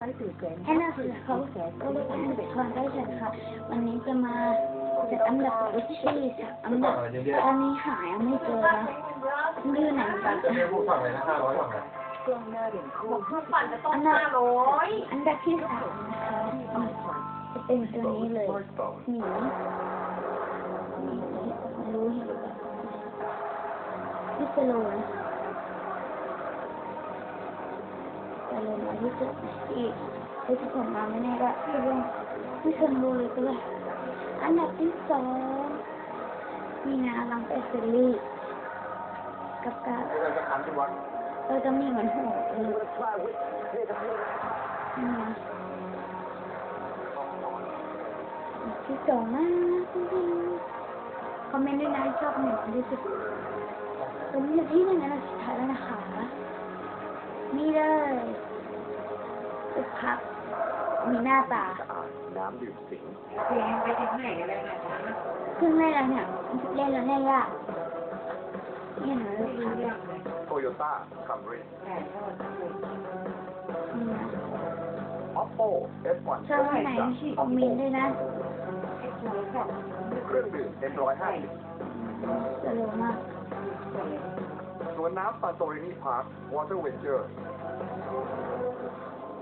แอนนาคือเขาก็เรียกว่าแอนเดอร์คอนได้เลยค่ะ วันนี้จะมาจัดอันดับวิชี่อันดับตอนนี้หายไม่เจอนะไม่รู้ไหนกันจะไม่พูดฝั่งเลยนอันดับอันดับที่สามนะคะจะเป็นตัวนี้เลยหมีไม่รู้เห็นไหมพิสโลนะ แต่เลงมาที่สุดอีกที่สุดของเราไม่แน่ก็ไม่เรู้ไม่เคยรู้เลยก็เลยอันดับที่สองมีนาลังเอสเซอรี่กับการเราจะมีเหมือนหัวเออที่สองมากจริงๆคอมเมนต์ด้วยนะชอบหนึ่งที่สุดตอนนี้ที่หนึ่งนดับสุดท้ายแล้วนะคะ นี่เลยสุพักมีหน้าตาน้ำดื่มสิงเพิ่งเล่นแล้วเนี่ยเล่นแล้วเนี่ยยากนี่นะลูกค้านี่โตโยต้าคัมรี่นะออปโปเอสวันชอบอันไหนที่คอมเมนต์ด้วยนะเครื่องดื่มเอ็มร้อยห้าสิบจะเร็วมากส วนน้ำปาโตรินีพาร์ควอเตอร์เวนเจอร์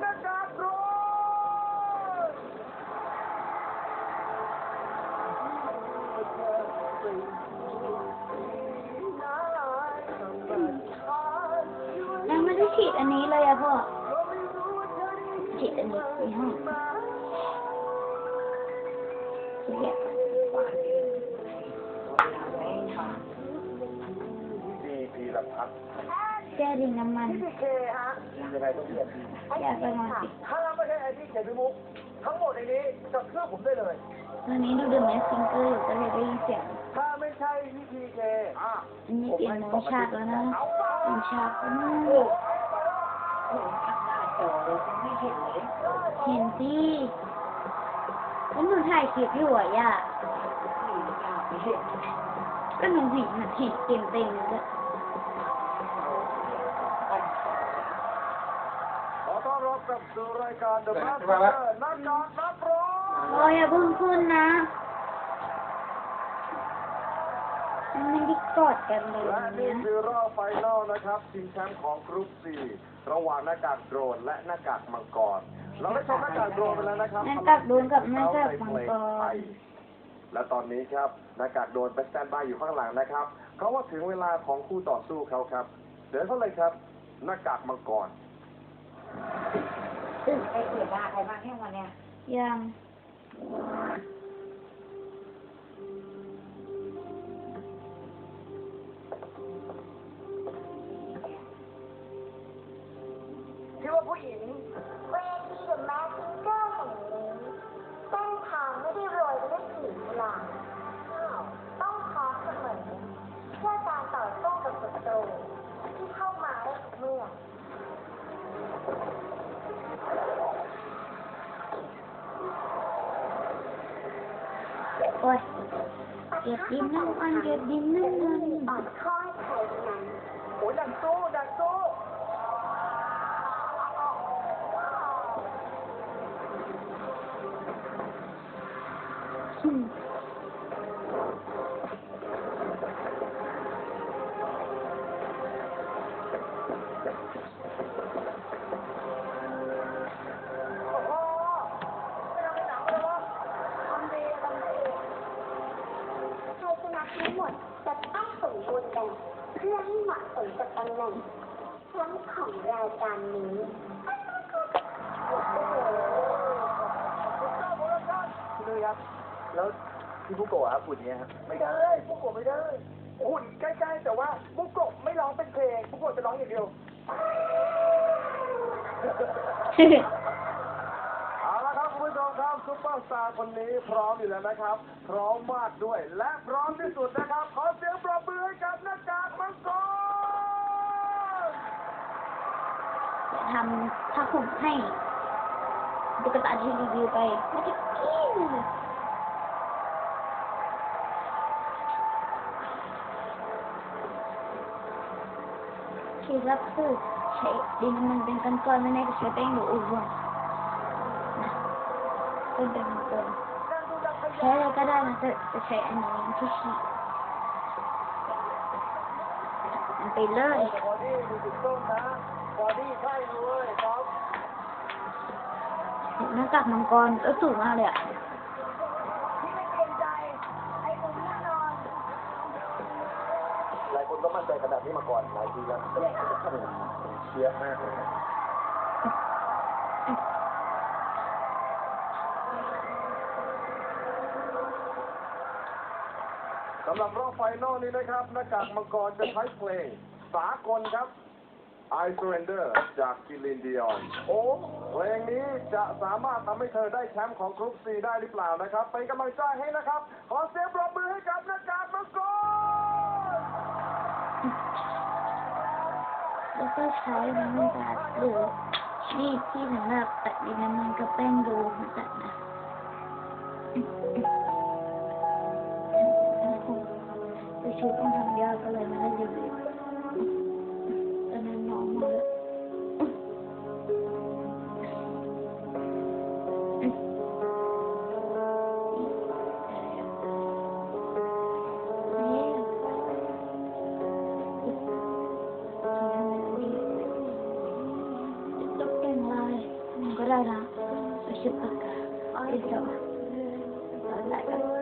หน้ากากโดรนยังไม่ได้ฉีดอันนี้เลยอะพ่อ ฉีดอันนี้ในห้อง พีรพัฒน์แก้ดินน้ำมันพี่เคฮะยังไงต้องเรียกพี่อยากไปนอนสิถ้าไม่ใช่ไอ้ที่เขียนพิมุกทั้งหมดในนี้จับเครื่องผมได้เลย ตอนนี้ดูเดอะแมสซิงเกอร์อยู่ก็เลยได้ยินเสียงถ้าไม่ใช่พี่พีเคอะอันนี้เปลี่ยนโหมดฉากแล้วนะเปลี่ยนฉากแล้วนะเห็นสิแล้วหนูถ่ายคลิปอยู่อะย่าก็หนูเห็นหนูเห็นเต็มเต็มๆเลย ขอต้อนรับ กลับสู่รายการ The Master นักการนักร้องโอ้ยอย่าเพิ่งขึ้นนะมันไม่ได้กอดกันเลยและนี่นะคือรอบไฟนอลนะครับชิงแชมป์ของกรุ๊ป C ระหว่างหน้ากากโดรนและหน้ากากมังกร เราได้ชมหน้ากากโดรนไปแล้วนะครับหน้ากากโดรนกับหน้ากากมังกร และตอนนี้ครับหน้ากากโดรนไปสแตนบายอยู่ข้างหลังนะครับ เพราะว่าถึงเวลาของคู่ต่อสู้เขาครับ เดินเข้าเลยครับ หน้ากากมังกร ไอ้เสียดาใครบ้างแค่วันเนี้ยยังคิดว่าผู้หญิงเวทีเดอะแมสซิงเกอร์แห่งนี้เส้นทางไม่ได้โรยไปด้วยกลีบกุหลาบต้องพร้อมเสมอเพื่อการต่อสู้กับศัตรูที่เข้ามาได้ทุกเมื่อ โอ้ยเก็บดินน้ำมันเก็บดิน มาะสมกับตำแหน่งแชมป์ของรายการนี้โอ้โหพี่นุ้ยครับ แล้วพี่บุโกะครับหุ่นเนี้ยครับไม่ได้บุโกะไม่ได้หุ่นใกล้ๆแต่ว่าบุโกะไม่ร้องเป็นเพลงบุโกะจะร้องอย่างเดียว เอาละครับคุณผู้ชมครับซุปเปอร์สตาร์คนนี้พร้อมอยู่แล้วนะครับ พร้อมมากด้วย และพร้อมที่สุดนะครับ ขอเสียงปรบมือให้กับหน้ากากมังกร ทำถ้าผมให้ตุ๊กตาที่รีวิวไปมันจะกี้เลยเคล็ดลับคือใช้ดินมันเป็นก้อนๆไม่แน่ก็ใช้แป้งหรืออุ่นเป็นเป็นมังกรใช้อะไรก็ได้นะแต่จะใช้อันนี้ที่ขี่มันไปเลย นนะบอดี้ใช่เลยครับหน้ากากมังกรก็สูงมากเลยอะหลายคนก็มั่นใจขนาดนี้มาก่อนหลายทีแล้วเชียร์มากเลยสำหรับรอบไฟนอลนี้นะครับหน้ากากมังกรจะใช้เพลงสากลครับ I Surrender จากกิลินดิออน โอ้เพลงนี้จะสามารถทำให้เธอได้แชมป์ของกรุ๊ป C ได้หรือเปล่านะครับ เป็นกำลังใจให้นะครับ ขอเสียงปรบมือให้กับน้ากากมังกรแล้วก็ใช้น้ำมันกาดหรือนี่ที่สำหรับตัดดินน้ำมันกับแป้งดูเหมือนกันนะไปชุดต้องทำยากก็เลยไม่ได้รีวิ ไปชุดป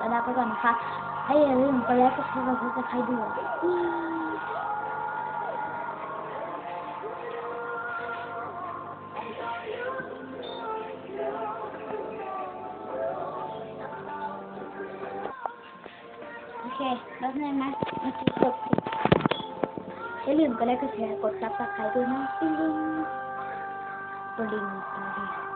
หรับวันนี้ขอตัวลาไปก่อนนะคะ ให้อย่าลืมกดไลค์กดแชร์กดซับสไครต์ด้วยโอเคแป๊บนึงนะเมื่อกี้กดผิดอย่าลืมกดไลค์กดแชร์กดซับสไครต์ด้วยนะปิ้งกดลิงก์อะไร